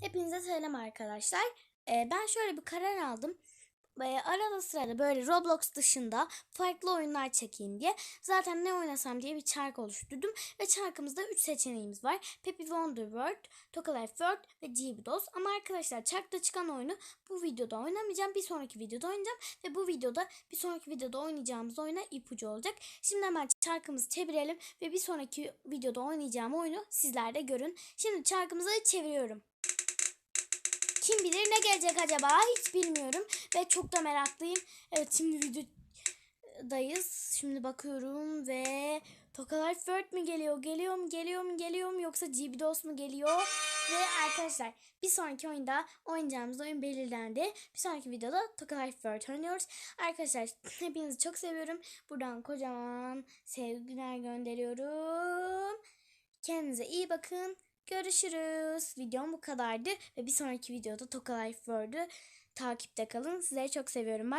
Hepinize selam arkadaşlar. Ee, ben şöyle bir karar aldım. Ee, arada sırada böyle Roblox dışında farklı oyunlar çekeyim diye. Zaten ne oynasam diye bir çark oluşturdum. Ve çarkımızda 3 seçeneğimiz var. Peppy Wonder World, Toca Life World ve GB-DOS. Ama arkadaşlar çarkta çıkan oyunu bu videoda oynamayacağım. Bir sonraki videoda oynayacağım. Ve bu videoda bir sonraki videoda oynayacağımız oyuna ipucu olacak. Şimdi hemen çarkımızı çevirelim. Ve bir sonraki videoda oynayacağım oyunu sizler de görün. Şimdi çarkımızı çeviriyorum. Kim bilir ne gelecek acaba hiç bilmiyorum ve çok da meraklıyım. Evet şimdi videodayız. Şimdi bakıyorum ve Toka Life World mi geliyor? Geliyor mu? Geliyor mu? Geliyor mu? Yoksa GB-DOS mu geliyor? Ve arkadaşlar bir sonraki oyunda oynayacağımız oyun belirlendi. Bir sonraki videoda Toka Life World oynuyoruz. Arkadaşlar hepinizi çok seviyorum. Buradan kocaman sevgiler gönderiyorum. Kendinize iyi bakın. Görüşürüz. Videom bu kadardı ve bir sonraki videoda Toka Life World'ü takipte kalın. Sizleri çok seviyorum. Bye.